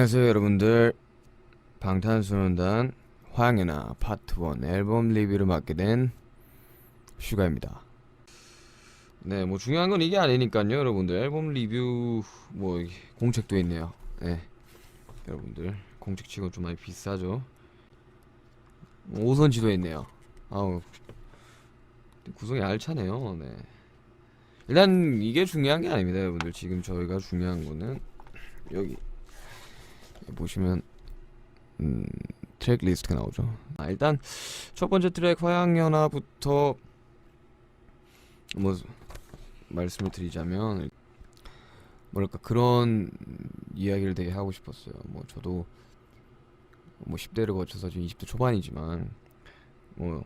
안녕하세요 여러분들. 방탄소년단 화양연화 파트 1 앨범 리뷰를 맡게 된 슈가입니다. 네 뭐 중요한 건 이게 아니니까요 여러분들. 앨범 리뷰 뭐 공책도 있네요. 네 여러분들. 공책치고 좀 많이 비싸죠? 오선지도 있네요. 아우 구성이 알차네요. 네. 일단 이게 중요한 게 아닙니다 여러분들. 지금 저희가 중요한 거는 여기 보시면 음, 트랙 리스트가 나오죠. 아, 일단 첫 번째 트랙 화양연화부터 뭐 말씀을 드리자면 뭐랄까 그런 이야기를 되게 하고 싶었어요. 뭐 저도 뭐 10대를 거쳐서 지금 20대 초반이지만 뭐,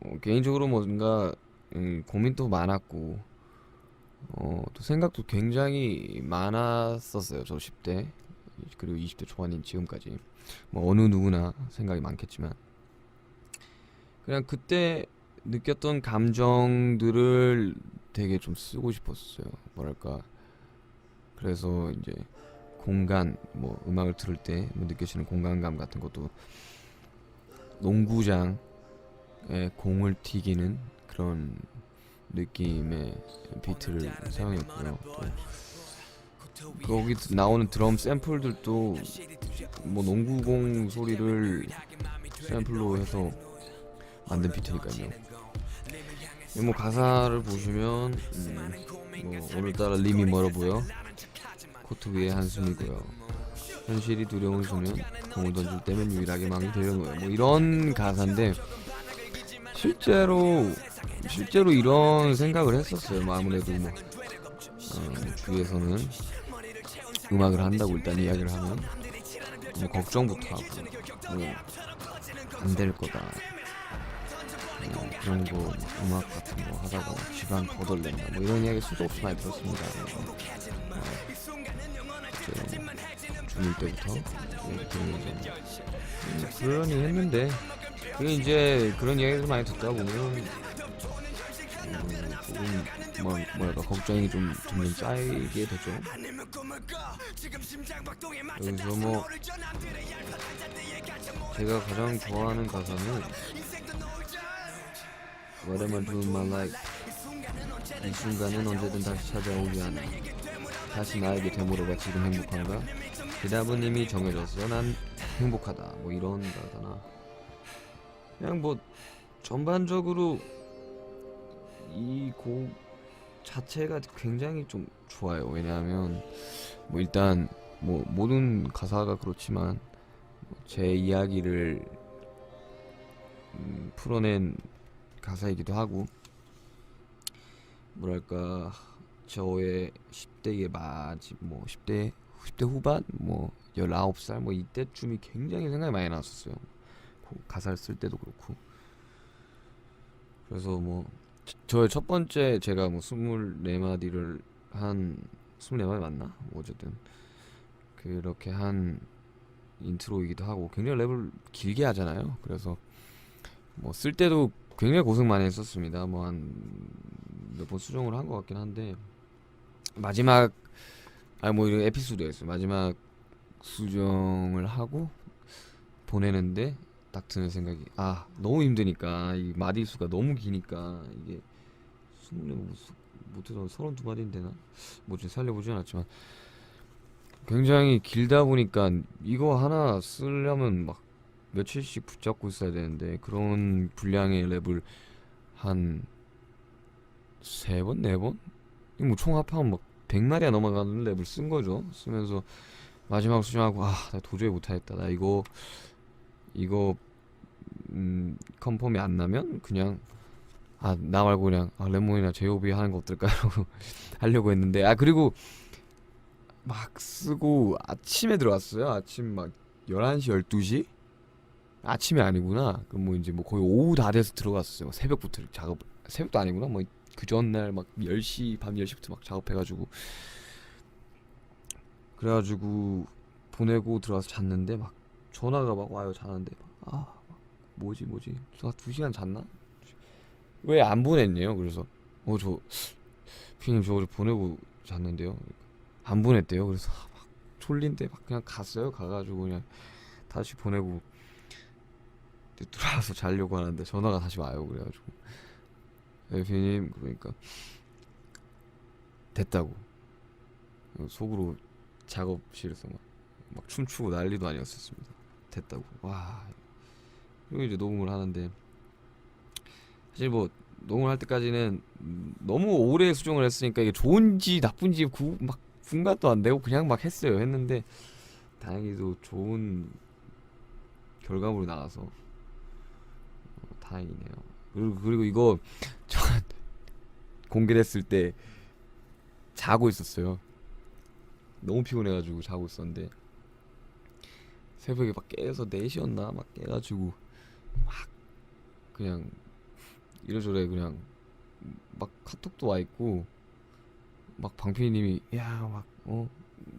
뭐 개인적으로 뭔가 음, 고민도 많았고 어, 또 생각도 굉장히 많았었어요. 저 10대 그리고 20대 초반인 지금까지 뭐 어느 누구나 생각이 많겠지만 그냥 그때 느꼈던 감정들을 되게 좀 쓰고 싶었어요. 뭐랄까 그래서 이제 공간 뭐 음악을 들을 때뭐 느껴지는 공간감 같은 것도 농구장에 공을 튀기는 그런 느낌의 비트를 사용했고요. 또 거기 나오는 드럼 샘플들도 뭐 농구공 소리를 샘플로 해서 만든 비트니까요. 이뭐 가사를 보시면 음, 뭐 오늘따라 림이 멀어 보여 코트 위에 한숨이고요. 현실이 두려운 소년 공을 던질 때면 유일하게 마음이 되려고요. 뭐 이런 가사인데 실제로 실제로 이런 생각을 했었어요. 뭐 아무래도 뭐 어, 주위에서는 음악을 한다고 일단 이야기를 하면 뭐 걱정부터 하고 뭐 안 될 거다. 뭐 그런 거 음악 같은 거 하다가 집안 거덜낸다. 뭐 이런 이야기 수도 없이 많이 들었습니다. 어, 이제 중일 때부터 이제 음, 그러니 했는데 그게 이제 그런 이야기를 많이 듣다 보면 음, 조금 뭐 뭐랄까 걱정이 좀 점점 쌓이게 되죠. 여기서 뭐 제가 가장 좋아하는 가사는 What am I doing my life? 이 순간은 언제든 다시 찾아오지 않아. 다시 나에게 되물어봐 지금 행복한가? 대답은 이미 정해졌어. 난 행복하다. 뭐 이런 가사나 그냥 뭐 전반적으로 이 곡 자체가 굉장히 좀 좋아요. 왜냐하면 뭐 일단 뭐 모든 가사가 그렇지만 뭐제 이야기를 음, 풀어낸 가사이기도 하고 뭐랄까 저의 10대의 마지 뭐 10대 10대 후반 뭐 19살 뭐 이때쯤이 굉장히 생각이 많이 났었어요. 그 가사를 쓸 때도 그렇고 그래서 뭐 저- 저의 첫 번째 제가 뭐 24마디를 한 24마디 맞나? 뭐 어쨌든 그렇게 한 인트로이기도 하고 굉장히 랩을 길게 하잖아요. 그래서 뭐 쓸 때도 굉장히 고생 많이 했었습니다. 뭐 한 몇 번 수정을 한 것 같긴 한데 마지막 아뭐 이런 에피소드였어요. 마지막 수정을 하고 보내는데 딱 드는 생각이 아 너무 힘드니까 이 마디 수가 너무 기니까 이게 스물네 못해서 서른 두 마디는 되나 뭐좀 살려보진 않았지만 굉장히 길다 보니까 이거 하나 쓰려면 막 며칠씩 붙잡고 있어야 되는데 그런 분량의 랩을 한 세 번, 네 번? 뭐 총 합하면 막 100마리가 넘어가는 랩을 쓴 거죠. 쓰면서 마지막 수정하고 아, 나 도저히 못하겠다. 나 이거 이거 음, 컨펌이 안 나면 그냥 아, 나 말고 그냥 아, 레몬이나 제이홉이 하는 거 어떨까 이러고 하려고 했는데 아, 그리고 막 쓰고 아침에 들어왔어요. 아침 막 11시, 12시? 아침이 아니구나. 그럼 뭐 이제 뭐 거의 오후 다 돼서 들어갔어요. 새벽부터 작업. 새벽도 아니구나. 뭐 그 전날 막 10시, 밤 10시부터 막 작업해 가지고. 그래 가지고 보내고 들어와서 잤는데 막 전화가 막 와요. 자는데 막, 아, 막 뭐지 뭐지. 저 두 시간 잤나? 왜 안 보냈네요. 그래서 어 저 피님 저 어제 보내고 잤는데요. 안 보냈대요. 그래서 아, 막 졸린데 막 그냥 갔어요. 가가지고 그냥 다시 보내고 들어와서 자려고 하는데 전화가 다시 와요. 그래가지고 대표님 그러니까 됐다고 속으로 작업실에서 막, 막 춤추고 난리도 아니었었습니다. 됐다고 와 그리고 이제 녹음을 하는데 사실 뭐 녹음을 할 때까지는 음, 너무 오래 수정을 했으니까 이게 좋은지 나쁜지 구, 막 분간도 안 되고 그냥 막 했어요. 했는데 다행히도 좋은 결과물이 나와서 어, 다행이네요. 그리고 그리고 이거 저 공개됐을 때 자고 있었어요. 너무 피곤해가지고 자고 있었는데 새벽에 막 깨서 4시였나 막 깨가지고 막 그냥 이래저래 그냥 막 카톡도 와 있고 막 방피디님이 야막어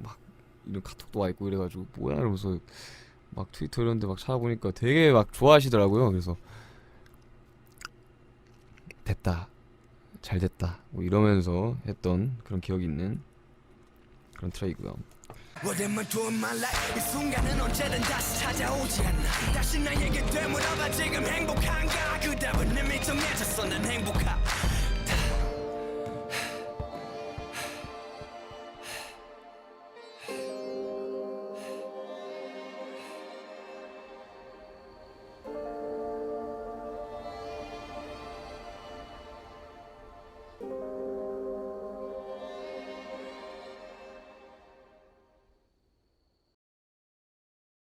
막 이런 카톡도 와 있고 이래가지고 뭐야 이러면서 막 트위터 이런데 막 찾아보니까 되게 막 좋아하시더라고요. 그래서 됐다 잘 됐다 뭐 이러면서 했던 그런 기억이 있는 그런 트랙이고요. Whatever doing my life 이 순간은 언제든 다시 찾아오지 않나. 다시 나에게 되물어봐 지금 행복한가